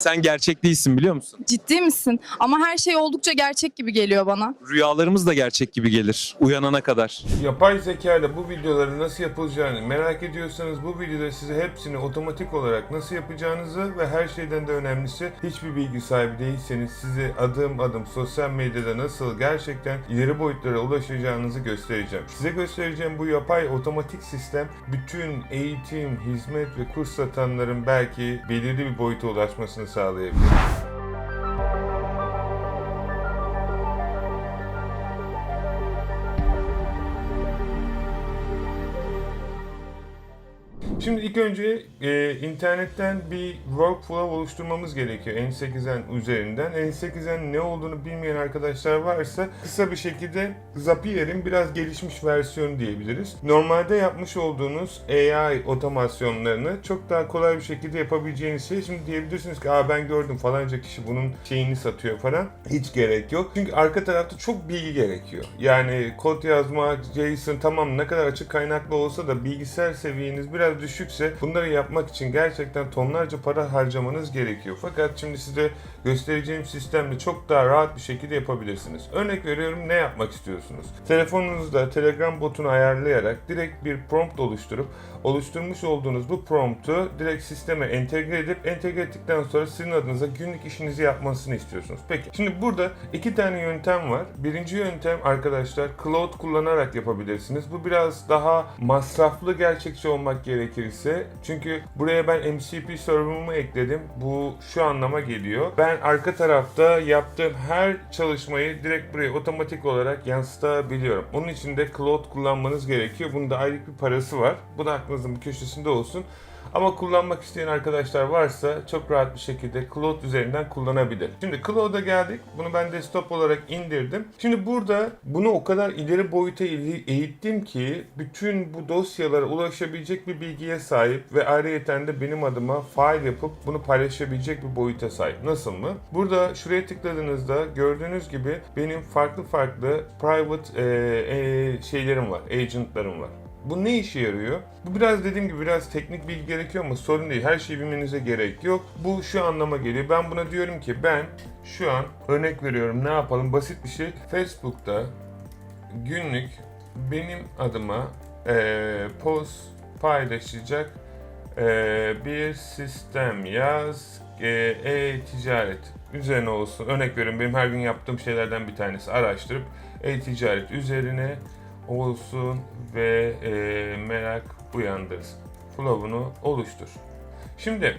Sen gerçek değilsin biliyor musun? Ciddi misin? Ama her şey oldukça gerçek gibi geliyor bana. Rüyalarımız da gerçek gibi gelir uyanana kadar. Yapay zeka ile bu videoları nasıl yapılacağını merak ediyorsanız bu videoda size hepsini otomatik olarak nasıl yapacağınızı ve her şeyden de önemlisi hiçbir bilgi sahibi değilseniz size adım adım sosyal medyada nasıl gerçekten ileri boyutlara ulaşacağınızı göstereceğim. Size göstereceğim bu yapay otomatik sistem bütün eğitim, hizmet ve kurs satanların belki belirli bir boyuta ulaşmasını sağlayabilir. Şimdi ilk önce e, internetten bir workflow oluşturmamız gerekiyor N8'en üzerinden. N8'en ne olduğunu bilmeyen arkadaşlar varsa kısa bir şekilde Zapier'in biraz gelişmiş versiyonu diyebiliriz. Normalde yapmış olduğunuz AI otomasyonlarını çok daha kolay bir şekilde yapabileceğiniz şey. Şimdi diyebilirsiniz ki Aa, ben gördüm falanca kişi bunun şeyini satıyor falan. Hiç gerek yok. Çünkü arka tarafta çok bilgi gerekiyor. Yani kod yazmak, JSON tamam ne kadar açık kaynaklı olsa da bilgisayar seviyeniz biraz düşükse bunları yapmak için gerçekten tonlarca para harcamanız gerekiyor. Fakat şimdi size göstereceğim sistemle çok daha rahat bir şekilde yapabilirsiniz. Örnek veriyorum ne yapmak istiyorsunuz? Telefonunuzda Telegram botunu ayarlayarak direkt bir prompt oluşturup oluşturmuş olduğunuz bu promptu direkt sisteme entegre edip entegre ettikten sonra sizin adınıza günlük işinizi yapmasını istiyorsunuz. Peki şimdi burada iki tane yöntem var. Birinci yöntem arkadaşlar cloud kullanarak yapabilirsiniz. Bu biraz daha masraflı gerçekçi olmak gerekirse. Çünkü buraya ben MCP server'ımı ekledim. Bu şu anlama geliyor. Ben arka tarafta yaptığım her çalışmayı direkt buraya otomatik olarak yansıtabiliyorum. Onun için de cloud kullanmanız gerekiyor. Bunun da ayrı bir parası var. Bu da aklınızın bir köşesinde olsun. Ama kullanmak isteyen arkadaşlar varsa çok rahat bir şekilde Cloud üzerinden kullanabilir. Şimdi Cloud'a geldik. Bunu ben desktop olarak indirdim. Şimdi burada bunu o kadar ileri boyuta eğ- eğittim ki bütün bu dosyalara ulaşabilecek bir bilgiye sahip ve ayrıyeten de benim adıma fail yapıp bunu paylaşabilecek bir boyuta sahip. Nasıl mı? Burada şuraya tıkladığınızda gördüğünüz gibi benim farklı farklı private e, e, şeylerim var, agentlarım var. Bu ne işe yarıyor? Bu biraz dediğim gibi biraz teknik bilgi gerekiyor ama sorun değil. Her şeyi bilmenize gerek yok. Bu şu anlama geliyor. Ben buna diyorum ki ben şu an örnek veriyorum ne yapalım basit bir şey. Facebook'ta günlük benim adıma eee post paylaşacak eee, bir sistem yaz eee, e-ticaret üzerine olsun. Örnek veriyorum benim her gün yaptığım şeylerden bir tanesi araştırıp e-ticaret üzerine olsun ve e, merak uyandırsın. Flow'unu oluştur. Şimdi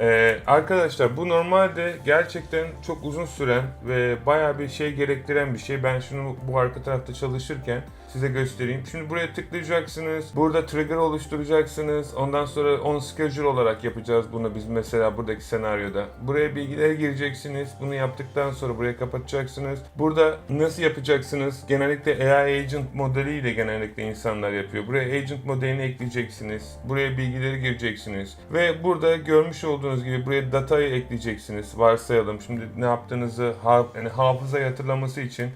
e, arkadaşlar bu normalde gerçekten çok uzun süren ve bayağı bir şey gerektiren bir şey. Ben şunu bu arka tarafta çalışırken size göstereyim. Şimdi buraya tıklayacaksınız. Burada trigger oluşturacaksınız. Ondan sonra on schedule olarak yapacağız bunu biz mesela buradaki senaryoda. Buraya bilgileri gireceksiniz. Bunu yaptıktan sonra buraya kapatacaksınız. Burada nasıl yapacaksınız? Genellikle AI agent modeliyle genellikle insanlar yapıyor. Buraya agent modelini ekleyeceksiniz. Buraya bilgileri gireceksiniz. Ve burada görmüş olduğunuz gibi buraya datayı ekleyeceksiniz. Varsayalım. Şimdi ne yaptığınızı yani hafızayı hatırlaması için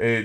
e,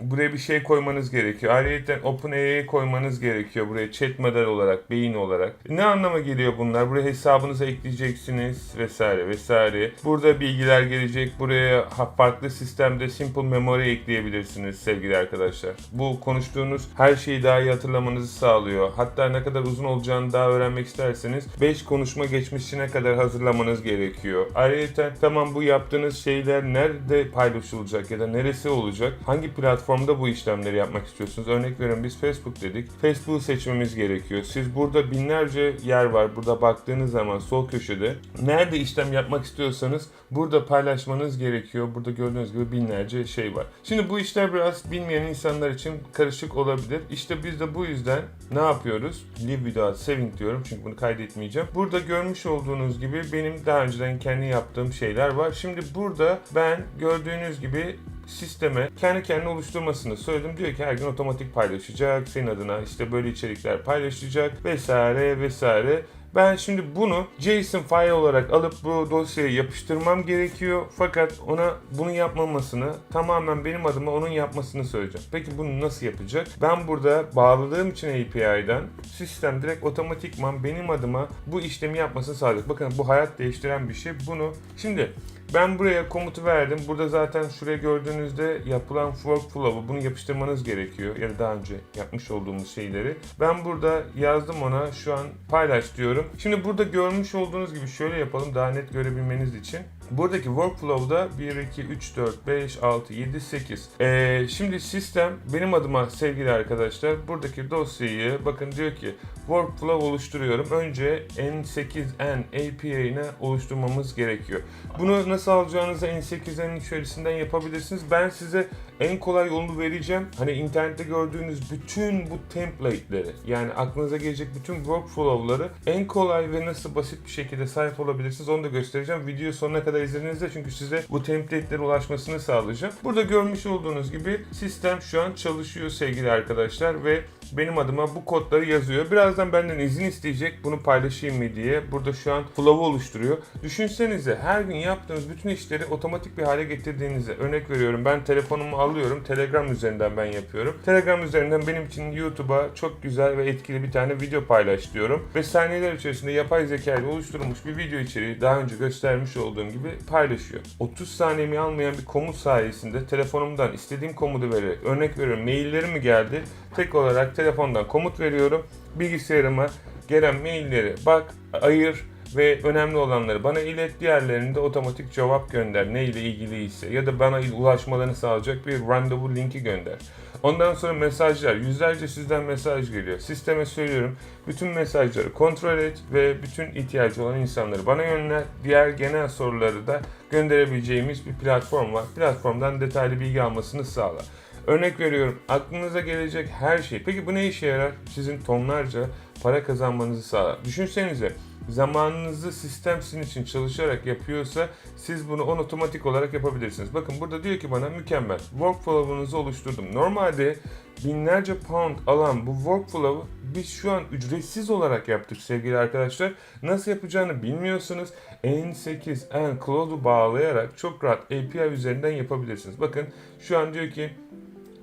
buraya bir şey koymanız gerekiyor. Ayrıca OpenAI'ye koymanız gerekiyor buraya chat model olarak, beyin olarak. Ne anlama geliyor bunlar? Buraya hesabınıza ekleyeceksiniz vesaire vesaire. Burada bilgiler gelecek. Buraya farklı sistemde simple memory ekleyebilirsiniz sevgili arkadaşlar. Bu konuştuğunuz her şeyi daha iyi hatırlamanızı sağlıyor. Hatta ne kadar uzun olacağını daha öğrenmek isterseniz 5 konuşma geçmişine kadar hazırlamanız gerekiyor. Ayrıca tamam bu yaptığınız şeyler nerede paylaşılacak ya da neresi olacak? Hangi platformda bu işlemleri yapmak istiyorsunuz? Örnek veriyorum biz Facebook dedik. Facebook'u seçmemiz gerekiyor. Siz burada binlerce yer var. Burada baktığınız zaman sol köşede nerede işlem yapmak istiyorsanız burada paylaşmanız gerekiyor. Burada gördüğünüz gibi binlerce şey var. Şimdi bu işler biraz bilmeyen insanlar için karışık olabilir. İşte biz de bu yüzden ne yapıyoruz? Live without saving diyorum çünkü bunu kaydetmeyeceğim. Burada görmüş olduğunuz gibi benim daha önceden kendi yaptığım şeyler var. Şimdi burada ben gördüğünüz gibi sisteme kendi kendine oluşturmasını söyledim. Diyor ki her gün otomatik paylaşacak. Senin adına işte böyle içerikler paylaşacak vesaire vesaire. Ben şimdi bunu JSON file olarak alıp bu dosyaya yapıştırmam gerekiyor. Fakat ona bunu yapmamasını tamamen benim adıma onun yapmasını söyleyeceğim. Peki bunu nasıl yapacak? Ben burada bağladığım için API'den sistem direkt otomatikman benim adıma bu işlemi yapmasını sağlayacak. Bakın bu hayat değiştiren bir şey. Bunu şimdi ben buraya komutu verdim. Burada zaten şuraya gördüğünüzde yapılan workflow'u bunu yapıştırmanız gerekiyor. Ya da daha önce yapmış olduğumuz şeyleri. Ben burada yazdım ona şu an paylaş diyorum. Şimdi burada görmüş olduğunuz gibi şöyle yapalım daha net görebilmeniz için. Buradaki workflow'da 1, 2, 3, 4, 5, 6, 7, 8. Ee, şimdi sistem benim adıma sevgili arkadaşlar buradaki dosyayı bakın diyor ki workflow oluşturuyorum. Önce N8N API'ni oluşturmamız gerekiyor. Bunu nasıl alacağınızı N8N'in içerisinden yapabilirsiniz. Ben size en kolay yolunu vereceğim. Hani internette gördüğünüz bütün bu template'leri yani aklınıza gelecek bütün workflow'ları en kolay ve nasıl basit bir şekilde sahip olabilirsiniz onu da göstereceğim. Video sonuna kadar izlediğinizde çünkü size bu template'lere ulaşmasını sağlayacağım. Burada görmüş olduğunuz gibi sistem şu an çalışıyor sevgili arkadaşlar ve benim adıma bu kodları yazıyor. Birazdan benden izin isteyecek bunu paylaşayım mı diye. Burada şu an flow'u oluşturuyor. Düşünsenize her gün yaptığınız bütün işleri otomatik bir hale getirdiğinizi. Örnek veriyorum ben telefonumu alıyorum. Telegram üzerinden ben yapıyorum. Telegram üzerinden benim için YouTube'a çok güzel ve etkili bir tane video paylaş diyorum. Ve saniyeler içerisinde yapay zeka ile oluşturulmuş bir video içeriği daha önce göstermiş olduğum gibi paylaşıyor. 30 saniyemi almayan bir komut sayesinde telefonumdan istediğim komutu vererek örnek veriyorum maillerim mi geldi? Tek olarak telefondan komut veriyorum. Bilgisayarıma gelen mailleri bak, ayır ve önemli olanları bana ilet. Diğerlerini de otomatik cevap gönder ne ile ilgiliyse ya da bana ulaşmalarını sağlayacak bir randevu linki gönder. Ondan sonra mesajlar. Yüzlerce sizden mesaj geliyor. Sisteme söylüyorum. Bütün mesajları kontrol et ve bütün ihtiyacı olan insanları bana yönler. Diğer genel soruları da gönderebileceğimiz bir platform var. Platformdan detaylı bilgi almasını sağla. Örnek veriyorum aklınıza gelecek her şey. Peki bu ne işe yarar? Sizin tonlarca para kazanmanızı sağlar. Düşünsenize zamanınızı sistem sizin için çalışarak yapıyorsa siz bunu on otomatik olarak yapabilirsiniz. Bakın burada diyor ki bana mükemmel. Workflow'unuzu oluşturdum. Normalde binlerce pound alan bu workflow'u biz şu an ücretsiz olarak yaptık sevgili arkadaşlar. Nasıl yapacağını bilmiyorsunuz. N8, N Cloud'u bağlayarak çok rahat API üzerinden yapabilirsiniz. Bakın şu an diyor ki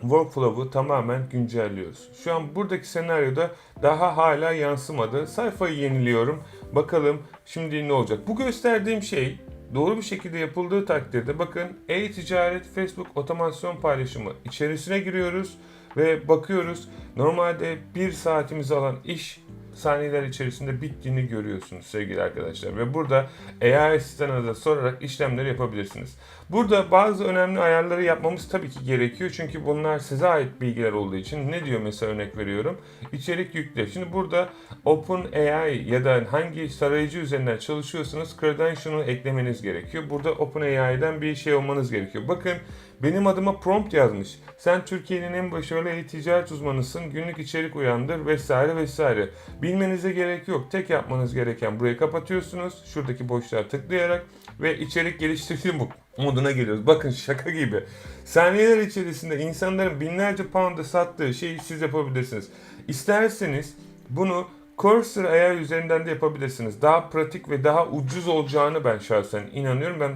workflow'u tamamen güncelliyoruz. Şu an buradaki senaryoda daha hala yansımadı. Sayfayı yeniliyorum. Bakalım şimdi ne olacak? Bu gösterdiğim şey doğru bir şekilde yapıldığı takdirde bakın e-ticaret Facebook otomasyon paylaşımı içerisine giriyoruz ve bakıyoruz. Normalde bir saatimizi alan iş saniyeler içerisinde bittiğini görüyorsunuz sevgili arkadaşlar. Ve burada AI asistanına sorarak işlemleri yapabilirsiniz. Burada bazı önemli ayarları yapmamız tabii ki gerekiyor. Çünkü bunlar size ait bilgiler olduğu için. Ne diyor mesela örnek veriyorum. İçerik yükle. Şimdi burada OpenAI ya da hangi tarayıcı üzerinden çalışıyorsanız credential'ı eklemeniz gerekiyor. Burada OpenAI'den bir şey olmanız gerekiyor. Bakın benim adıma prompt yazmış. Sen Türkiye'nin en başarılı e-ticaret uzmanısın. Günlük içerik uyandır vesaire vesaire. Bilmenize gerek yok. Tek yapmanız gereken burayı kapatıyorsunuz. Şuradaki boşluğa tıklayarak ve içerik geliştirme moduna geliyoruz. Bakın şaka gibi. Saniyeler içerisinde insanların binlerce pound'a sattığı şeyi siz yapabilirsiniz. İsterseniz bunu Cursor AI üzerinden de yapabilirsiniz. Daha pratik ve daha ucuz olacağını ben şahsen inanıyorum. Ben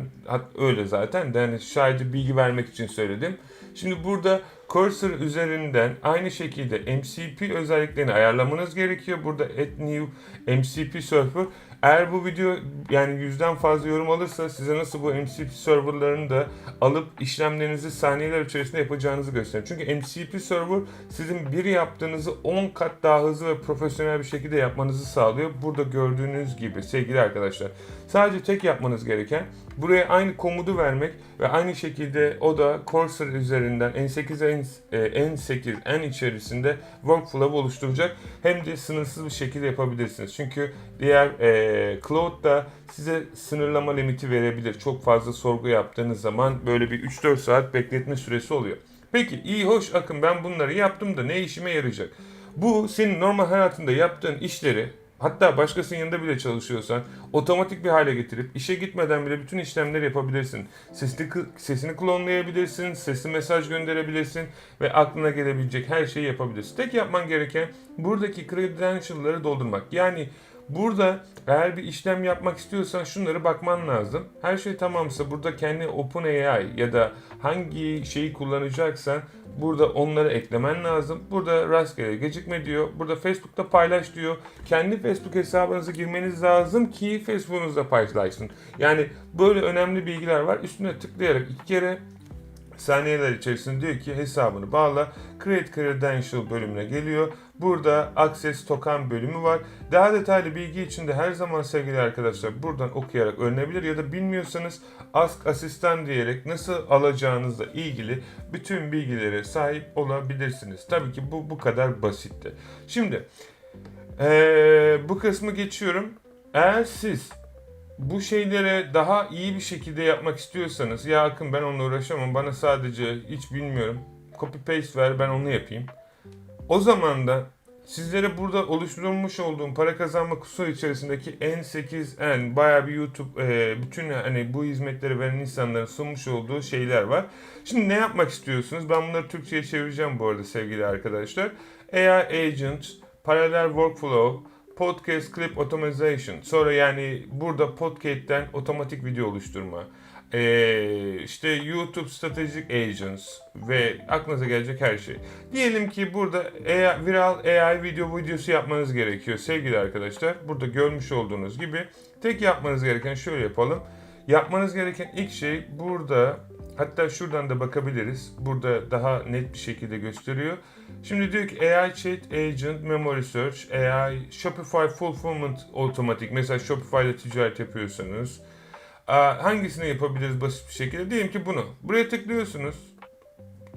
öyle zaten. Yani şayet bilgi vermek için söyledim. Şimdi burada Cursor üzerinden aynı şekilde MCP özelliklerini ayarlamanız gerekiyor. Burada add new MCP server. Eğer bu video yani yüzden fazla yorum alırsa size nasıl bu MCP serverlarını da alıp işlemlerinizi saniyeler içerisinde yapacağınızı gösterir. Çünkü MCP server sizin bir yaptığınızı 10 kat daha hızlı ve profesyonel bir şekilde yapmanızı sağlıyor. Burada gördüğünüz gibi sevgili arkadaşlar. Sadece tek yapmanız gereken buraya aynı komutu vermek ve aynı şekilde o da Cursor üzerinden N8 N, N8 N içerisinde workflow oluşturacak. Hem de sınırsız bir şekilde yapabilirsiniz. Çünkü diğer e, Cloud da size sınırlama limiti verebilir. Çok fazla sorgu yaptığınız zaman böyle bir 3-4 saat bekletme süresi oluyor. Peki iyi hoş akın ben bunları yaptım da ne işime yarayacak? Bu senin normal hayatında yaptığın işleri Hatta başkasının yanında bile çalışıyorsan otomatik bir hale getirip işe gitmeden bile bütün işlemleri yapabilirsin. Sesli, sesini klonlayabilirsin, sesli mesaj gönderebilirsin ve aklına gelebilecek her şeyi yapabilirsin. Tek yapman gereken buradaki credential'ları doldurmak. Yani Burada eğer bir işlem yapmak istiyorsan şunları bakman lazım. Her şey tamamsa burada kendi OpenAI ya da hangi şeyi kullanacaksan burada onları eklemen lazım. Burada rastgele gecikme diyor. Burada Facebook'ta paylaş diyor. Kendi Facebook hesabınıza girmeniz lazım ki Facebook'unuzda paylaşsın. Yani böyle önemli bilgiler var. Üstüne tıklayarak iki kere saniyeler içerisinde diyor ki hesabını bağla. Create Credential bölümüne geliyor. Burada Access Token bölümü var. Daha detaylı bilgi için de her zaman sevgili arkadaşlar buradan okuyarak öğrenebilir ya da bilmiyorsanız Ask Asistan diyerek nasıl alacağınızla ilgili bütün bilgilere sahip olabilirsiniz. Tabii ki bu bu kadar basitti. Şimdi eee, bu kısmı geçiyorum. Eğer siz bu şeylere daha iyi bir şekilde yapmak istiyorsanız ya Akın ben onunla uğraşamam bana sadece hiç bilmiyorum copy paste ver ben onu yapayım. O zaman da sizlere burada oluşturulmuş olduğum para kazanma kutusu içerisindeki N8N bayağı bir YouTube e, bütün hani bu hizmetleri veren insanların sunmuş olduğu şeyler var. Şimdi ne yapmak istiyorsunuz? Ben bunları Türkçe'ye çevireceğim bu arada sevgili arkadaşlar. AI Agent, Parallel Workflow, Podcast Clip Automation. Sonra yani burada podcast'ten otomatik video oluşturma. Ee, işte YouTube Strategic Agents ve aklınıza gelecek her şey. Diyelim ki burada AI, viral AI video videosu yapmanız gerekiyor sevgili arkadaşlar. Burada görmüş olduğunuz gibi tek yapmanız gereken şöyle yapalım. Yapmanız gereken ilk şey burada hatta şuradan da bakabiliriz. Burada daha net bir şekilde gösteriyor. Şimdi diyor ki AI Chat Agent, Memory Search, AI Shopify Fulfillment Automatic. Mesela Shopify'da ticaret yapıyorsanız hangisini yapabiliriz basit bir şekilde? Diyelim ki bunu. Buraya tıklıyorsunuz.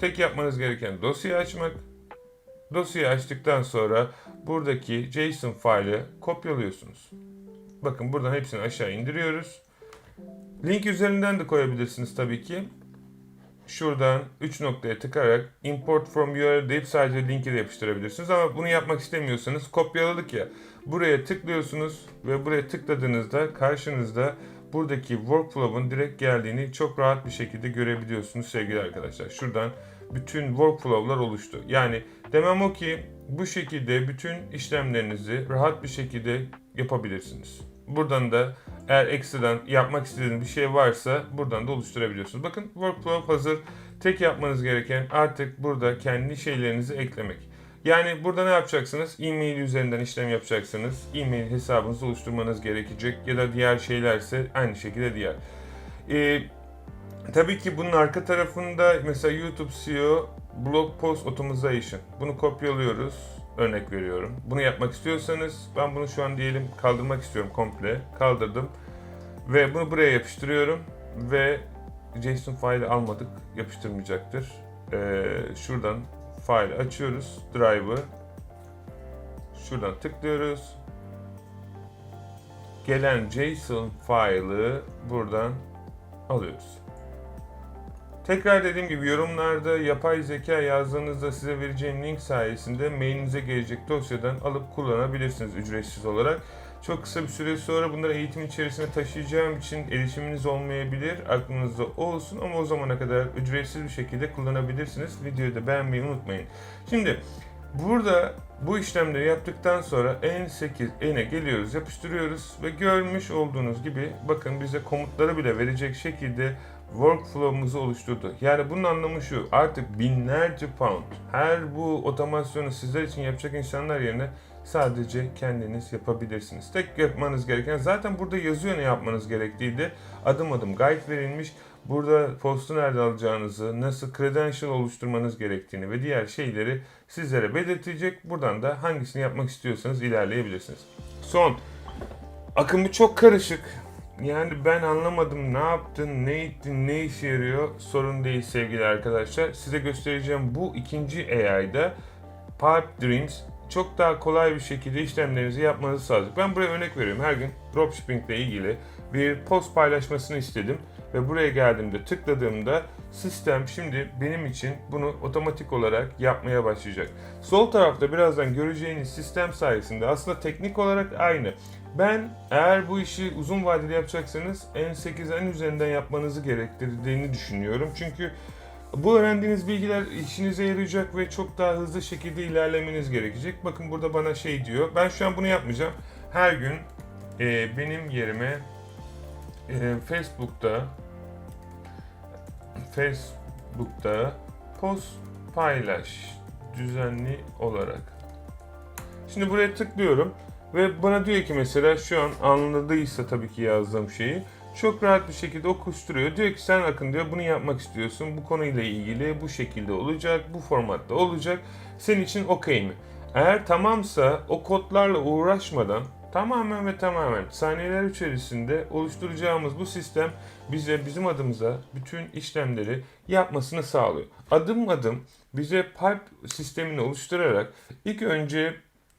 Tek yapmanız gereken dosyayı açmak. Dosyayı açtıktan sonra buradaki JSON faili kopyalıyorsunuz. Bakın buradan hepsini aşağı indiriyoruz. Link üzerinden de koyabilirsiniz tabii ki. Şuradan 3 noktaya tıkarak import from URL deyip sadece linki de yapıştırabilirsiniz. Ama bunu yapmak istemiyorsanız kopyaladık ya. Buraya tıklıyorsunuz ve buraya tıkladığınızda karşınızda buradaki workflow'un direkt geldiğini çok rahat bir şekilde görebiliyorsunuz sevgili arkadaşlar. Şuradan bütün workflow'lar oluştu. Yani demem o ki bu şekilde bütün işlemlerinizi rahat bir şekilde yapabilirsiniz. Buradan da eğer ekstradan yapmak istediğiniz bir şey varsa buradan da oluşturabiliyorsunuz. Bakın workflow hazır. Tek yapmanız gereken artık burada kendi şeylerinizi eklemek. Yani burada ne yapacaksınız? E-mail üzerinden işlem yapacaksınız. E-mail hesabınızı oluşturmanız gerekecek ya da diğer şeylerse aynı şekilde diğer. Ee, tabii ki bunun arka tarafında mesela YouTube SEO Blog Post Optimization. Bunu kopyalıyoruz. Örnek veriyorum. Bunu yapmak istiyorsanız ben bunu şu an diyelim kaldırmak istiyorum komple. Kaldırdım. Ve bunu buraya yapıştırıyorum. Ve JSON faili almadık. Yapıştırmayacaktır. Ee, şuradan faili açıyoruz. Drive'ı. Şuradan tıklıyoruz. Gelen JSON faili buradan alıyoruz. Tekrar dediğim gibi yorumlarda yapay zeka yazdığınızda size vereceğim link sayesinde mailinize gelecek dosyadan alıp kullanabilirsiniz ücretsiz olarak. Çok kısa bir süre sonra bunları eğitim içerisine taşıyacağım için erişiminiz olmayabilir. Aklınızda olsun ama o zamana kadar ücretsiz bir şekilde kullanabilirsiniz. Videoyu da beğenmeyi unutmayın. Şimdi burada bu işlemleri yaptıktan sonra N8 N'e geliyoruz, yapıştırıyoruz ve görmüş olduğunuz gibi bakın bize komutları bile verecek şekilde workflow'umuzu oluşturdu. Yani bunun anlamı şu. Artık binlerce pound her bu otomasyonu sizler için yapacak insanlar yerine sadece kendiniz yapabilirsiniz. Tek yapmanız gereken zaten burada yazıyor ne yapmanız gerektiği de adım adım guide verilmiş. Burada postu nerede alacağınızı, nasıl credential oluşturmanız gerektiğini ve diğer şeyleri sizlere belirtecek. Buradan da hangisini yapmak istiyorsanız ilerleyebilirsiniz. Son. Akımı çok karışık. Yani ben anlamadım ne yaptın, ne ettin, ne işe yarıyor sorun değil sevgili arkadaşlar. Size göstereceğim bu ikinci AI'da Pipe Dreams çok daha kolay bir şekilde işlemlerinizi yapmanızı sağlayacak. Ben buraya örnek veriyorum. Her gün dropshipping ile ilgili bir post paylaşmasını istedim ve buraya geldiğimde tıkladığımda sistem şimdi benim için bunu otomatik olarak yapmaya başlayacak. Sol tarafta birazdan göreceğiniz sistem sayesinde aslında teknik olarak aynı. Ben eğer bu işi uzun vadeli yapacaksanız N8 en üzerinden yapmanızı gerektirdiğini düşünüyorum. Çünkü bu öğrendiğiniz bilgiler işinize yarayacak ve çok daha hızlı şekilde ilerlemeniz gerekecek. Bakın burada bana şey diyor. Ben şu an bunu yapmayacağım. her gün e, benim yerime e, Facebook'ta Facebook'ta post paylaş düzenli olarak. Şimdi buraya tıklıyorum ve bana diyor ki mesela şu an anladıysa tabii ki yazdığım şeyi çok rahat bir şekilde okuşturuyor. Diyor ki sen Akın diyor bunu yapmak istiyorsun. Bu konuyla ilgili bu şekilde olacak, bu formatta olacak. Senin için okey mi? Eğer tamamsa o kodlarla uğraşmadan tamamen ve tamamen saniyeler içerisinde oluşturacağımız bu sistem bize bizim adımıza bütün işlemleri yapmasını sağlıyor. Adım adım bize pipe sistemini oluşturarak ilk önce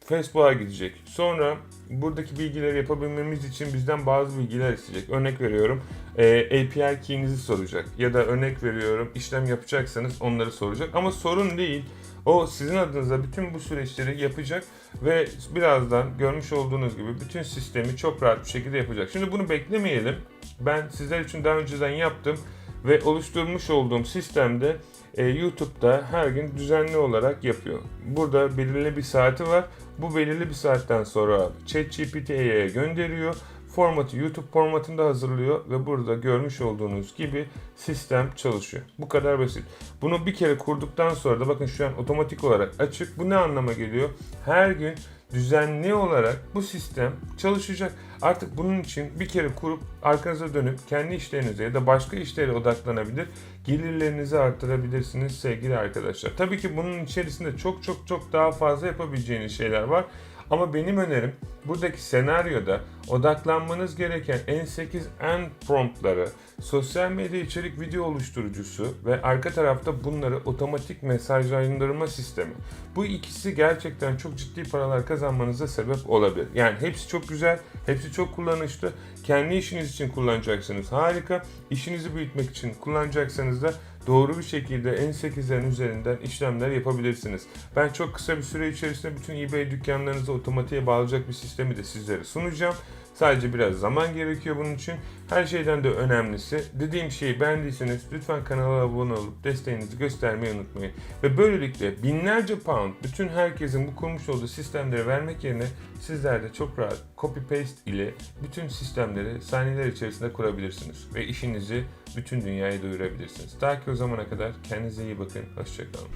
Facebook'a gidecek. Sonra buradaki bilgileri yapabilmemiz için bizden bazı bilgiler isteyecek. Örnek veriyorum e, API key'inizi soracak. Ya da örnek veriyorum işlem yapacaksanız onları soracak. Ama sorun değil. O sizin adınıza bütün bu süreçleri yapacak ve birazdan görmüş olduğunuz gibi bütün sistemi çok rahat bir şekilde yapacak. Şimdi bunu beklemeyelim. Ben sizler için daha önceden yaptım ve oluşturmuş olduğum sistemde e, YouTube'da her gün düzenli olarak yapıyor. Burada belirli bir saati var. Bu belirli bir saatten sonra ChatGPT'ye gönderiyor. Formatı YouTube formatında hazırlıyor ve burada görmüş olduğunuz gibi sistem çalışıyor. Bu kadar basit. Bunu bir kere kurduktan sonra da bakın şu an otomatik olarak açık. Bu ne anlama geliyor? Her gün düzenli olarak bu sistem çalışacak. Artık bunun için bir kere kurup arkanıza dönüp kendi işlerinize ya da başka işlere odaklanabilir, gelirlerinizi arttırabilirsiniz sevgili arkadaşlar. Tabii ki bunun içerisinde çok çok çok daha fazla yapabileceğiniz şeyler var. Ama benim önerim buradaki senaryoda odaklanmanız gereken N8 N promptları, sosyal medya içerik video oluşturucusu ve arka tarafta bunları otomatik mesajlandırma sistemi. Bu ikisi gerçekten çok ciddi paralar kazanmanıza sebep olabilir. Yani hepsi çok güzel, hepsi çok kullanışlı. Kendi işiniz için kullanacaksınız. Harika. İşinizi büyütmek için kullanacaksanız da doğru bir şekilde N8'lerin üzerinden işlemler yapabilirsiniz. Ben çok kısa bir süre içerisinde bütün eBay dükkanlarınızı otomatiğe bağlayacak bir sistemi de sizlere sunacağım. Sadece biraz zaman gerekiyor bunun için. Her şeyden de önemlisi dediğim şeyi beğendiyseniz lütfen kanala abone olup desteğinizi göstermeyi unutmayın. Ve böylelikle binlerce pound bütün herkesin bu kurmuş olduğu sistemleri vermek yerine sizler de çok rahat copy paste ile bütün sistemleri saniyeler içerisinde kurabilirsiniz. Ve işinizi bütün dünyaya duyurabilirsiniz. Ta ki o zamana kadar kendinize iyi bakın. Hoşçakalın.